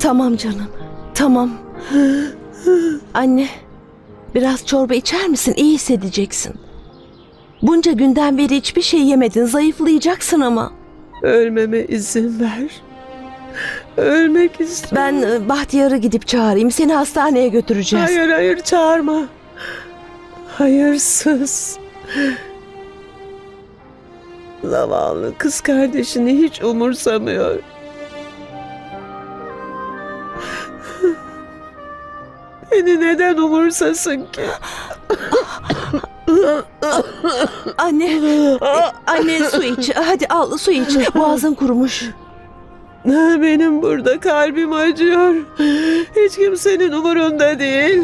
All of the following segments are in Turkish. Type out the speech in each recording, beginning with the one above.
Tamam canım. Tamam. Anne, biraz çorba içer misin? İyi hissedeceksin. Bunca günden beri hiçbir şey yemedin. Zayıflayacaksın ama. Ölmeme izin ver. Ölmek istiyorum. Ben e, Bahtiyar'ı gidip çağırayım. Seni hastaneye götüreceğiz. Hayır hayır çağırma. Hayırsız. Zavallı kız kardeşini hiç umursamıyor. Beni neden umursasın ki? Anne, e, anne su iç. Hadi al su iç. Boğazın kurumuş. Benim burada kalbim acıyor. Hiç kimsenin umurunda değil.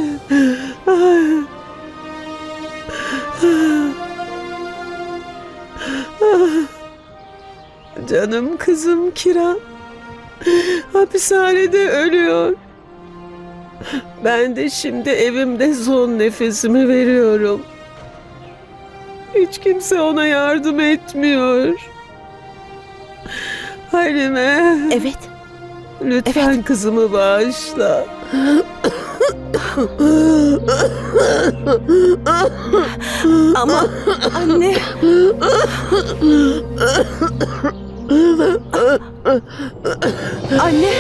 Canım kızım Kira. Hapishanede ölüyor. Ben de şimdi evimde son nefesimi veriyorum. Hiç kimse ona yardım etmiyor. Halime. Evet. Lütfen kızımı bağışla. Ama anne. Anne.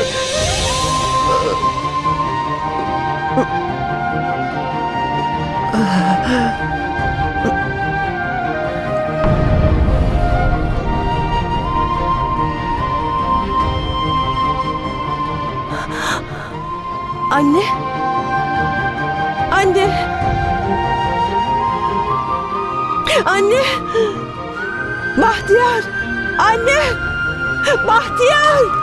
Anne. Anne. Anne. Bahtiyar. Anne. Bahtiyar.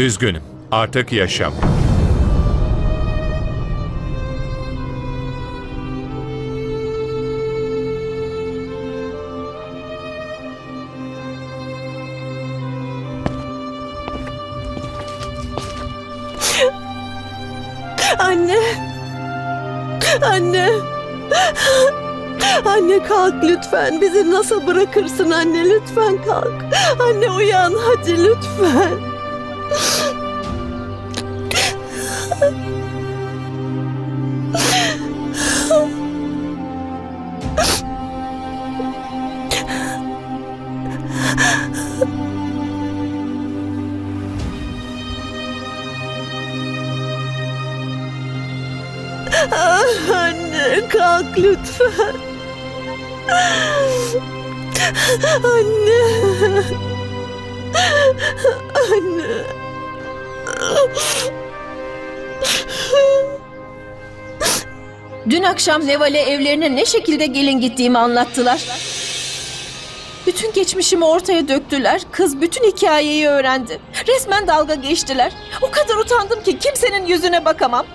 Üzgünüm. Artık yaşam. Anne. Anne. Anne kalk lütfen. Bizi nasıl bırakırsın anne? Lütfen kalk. Anne uyan hadi lütfen. Ah, Anne kalk lütfen. Anne. Anne. Dün akşam Neval'e evlerine ne şekilde gelin gittiğimi anlattılar. Bütün geçmişimi ortaya döktüler. Kız bütün hikayeyi öğrendi. Resmen dalga geçtiler. O kadar utandım ki kimsenin yüzüne bakamam.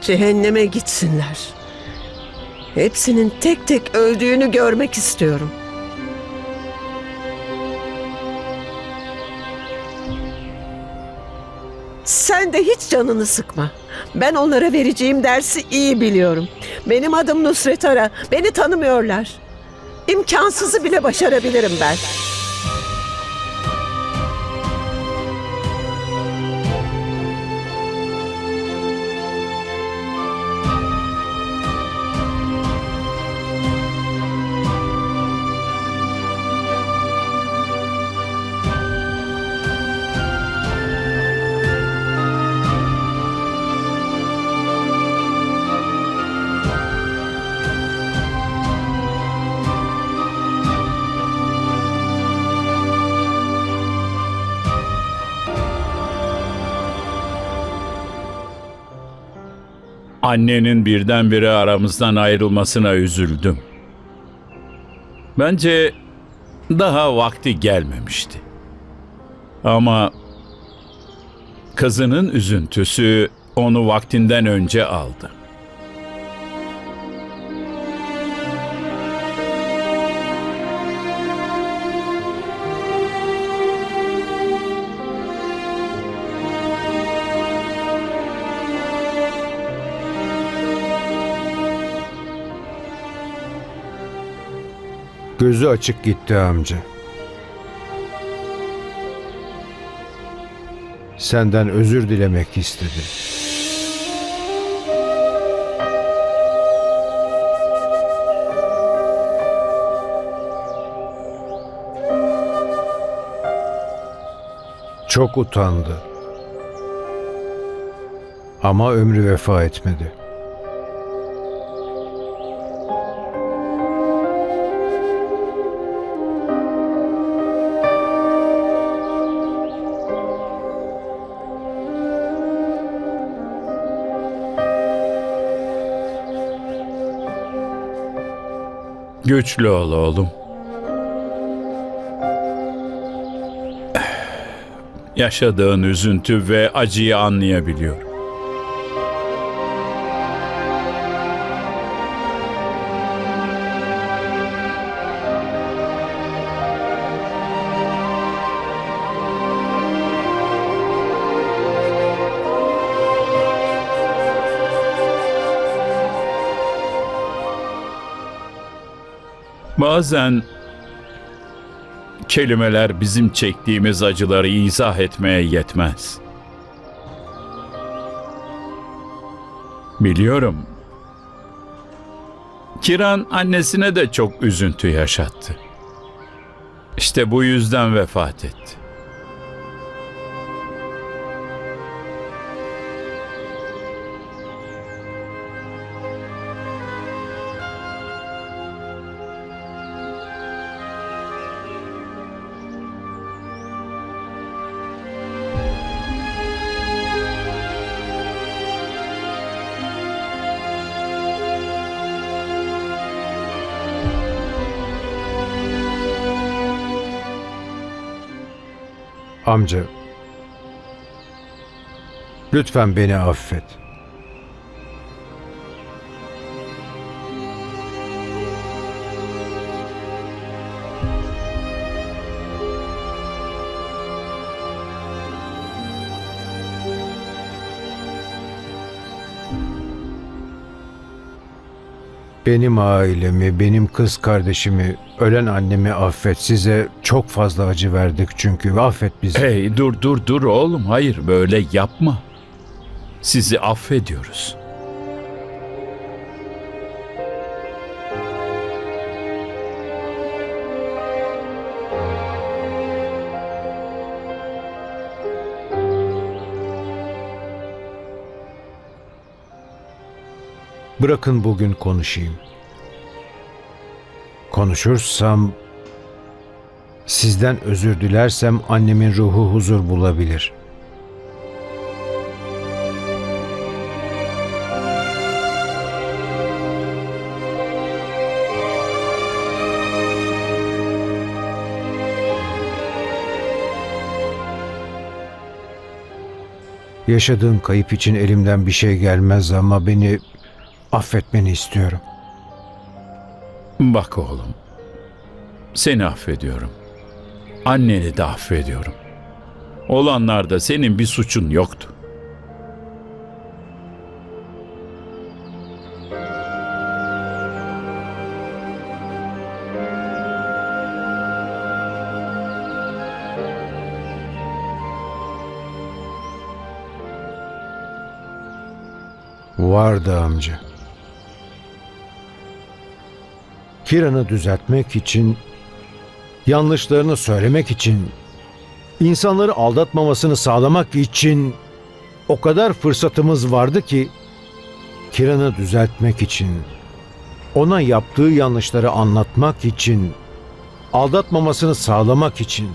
Cehenneme gitsinler. Hepsinin tek tek öldüğünü görmek istiyorum. Sen de hiç canını sıkma. Ben onlara vereceğim dersi iyi biliyorum. Benim adım Nusret Ara. Beni tanımıyorlar. İmkansızı bile başarabilirim ben. Annenin birdenbire aramızdan ayrılmasına üzüldüm. Bence daha vakti gelmemişti. Ama kızının üzüntüsü onu vaktinden önce aldı. Gözü açık gitti amca. Senden özür dilemek istedi. Çok utandı. Ama ömrü vefa etmedi. Güçlü ol oğlum. Yaşadığın üzüntü ve acıyı anlayabiliyor. Bazen kelimeler bizim çektiğimiz acıları izah etmeye yetmez. Biliyorum. Kiran annesine de çok üzüntü yaşattı. İşte bu yüzden vefat etti. Amca, lütfen beni affet. Benim ailemi, benim kız kardeşimi, ölen annemi affet. Size çok fazla acı verdik çünkü. Affet bizi. Hey dur dur dur oğlum hayır böyle yapma. Sizi affediyoruz. Bırakın bugün konuşayım. Konuşursam, sizden özür dilersem annemin ruhu huzur bulabilir. Yaşadığım kayıp için elimden bir şey gelmez ama beni affetmeni istiyorum. Bak oğlum. Seni affediyorum. Anneni de affediyorum. Olanlarda senin bir suçun yoktu. Vardı amca. Kiran'ı düzeltmek için, yanlışlarını söylemek için, insanları aldatmamasını sağlamak için o kadar fırsatımız vardı ki Kiran'ı düzeltmek için, ona yaptığı yanlışları anlatmak için, aldatmamasını sağlamak için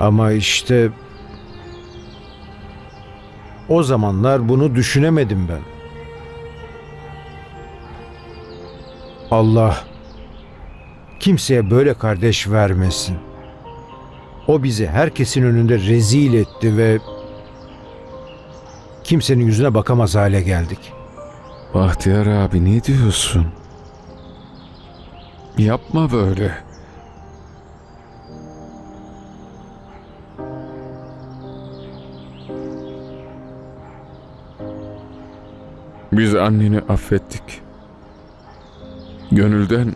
Ama işte o zamanlar bunu düşünemedim ben. Allah kimseye böyle kardeş vermesin. O bizi herkesin önünde rezil etti ve kimsenin yüzüne bakamaz hale geldik. Bahtiyar abi ne diyorsun? Yapma böyle. Biz anneni affettik. Gönülden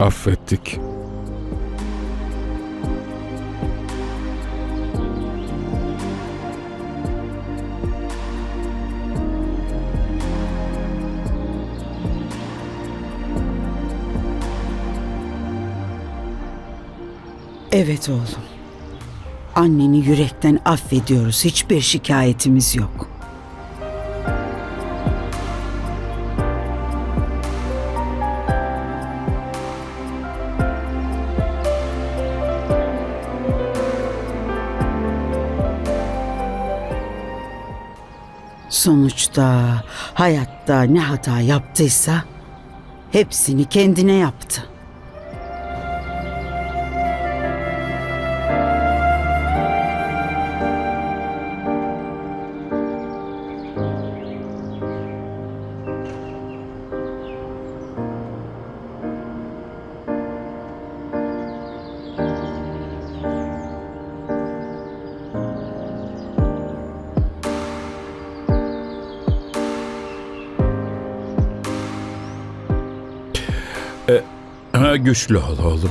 affettik. Evet oğlum. Anneni yürekten affediyoruz. Hiçbir şikayetimiz yok. Sonuçta hayatta ne hata yaptıysa hepsini kendine yaptı. Güçlü ol oğlum.